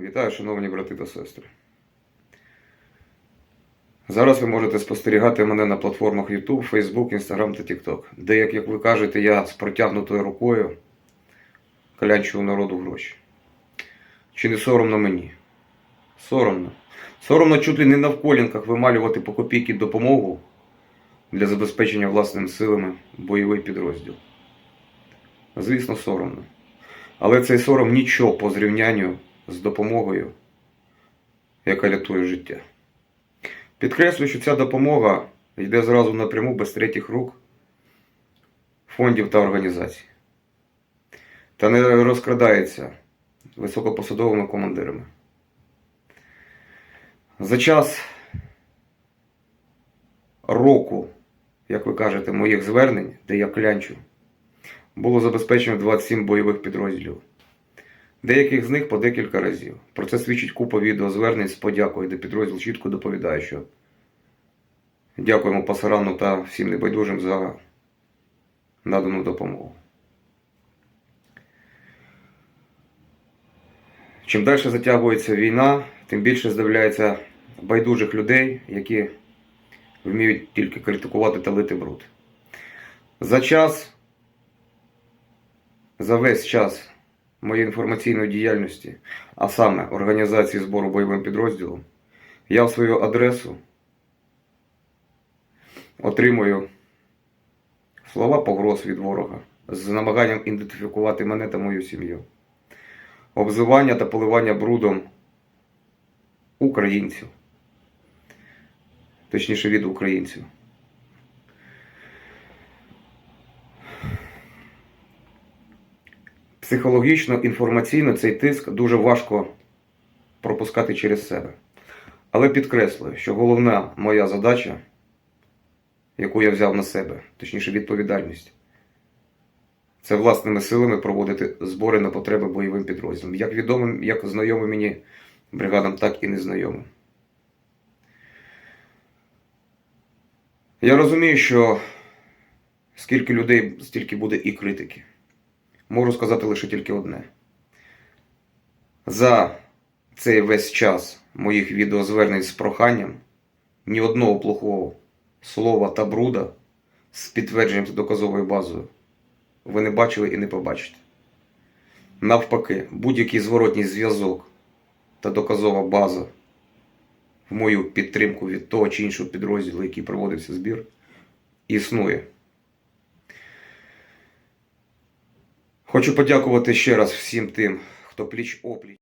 Вітаю, шановні брати та сестри. Зараз ви можете спостерігати мене на платформах YouTube, Facebook, Instagram та TikTok, де, як, як ви кажете, я з протягнутою рукою калянчую народу гроші. Чи не соромно мені? Соромно. Соромно чуть ли не на вколінках вималювати по копійки допомогу для забезпечення власними силами бойовий підрозділ. Звісно, соромно. Але цей сором нічого по зрівнянню з допомогою, яка рятує життя. Підкреслюю, що ця допомога йде зразу напряму без третіх рук фондів та організацій. Та не розкрадається високопосадовими командирами. За час року, як ви кажете, моїх звернень, де я клянчу, було забезпечено 27 бойових підрозділів. Деяких з них по декілька разів. Про це свідчить купа відеозвернень з подякою, де підрозділ чітко доповідає, що дякуємо пасарану та всім небайдужим за надану допомогу. Чим далі затягується війна, тим більше з'являється байдужих людей, які вміють тільки критикувати та лити бруд. За час, за весь час моєї інформаційної діяльності, а саме організації збору бойовим підрозділом, я в свою адресу отримую слова погроз від ворога з намаганням ідентифікувати мене та мою сім'ю, обзивання та поливання брудом українців, точніше від українців. Психологічно, інформаційно цей тиск дуже важко пропускати через себе. Але підкреслюю, що головна моя задача, яку я взяв на себе, точніше відповідальність, це власними силами проводити збори на потреби бойовим підрозділам, як відомим, як знайомим мені бригадам, так і незнайомим. Я розумію, що скільки людей, стільки буде і критики. Можу сказати лише тільки одне. За цей весь час моїх відеозвернень з проханням ні одного плохого слова та бруда з підтвердженням та доказовою базою ви не бачили і не побачите. Навпаки, будь-який зворотній зв'язок та доказова база в мою підтримку від того чи іншого підрозділу, який проводився збір, існує. Хочу подякувати ще раз всім тим, хто пліч опліч.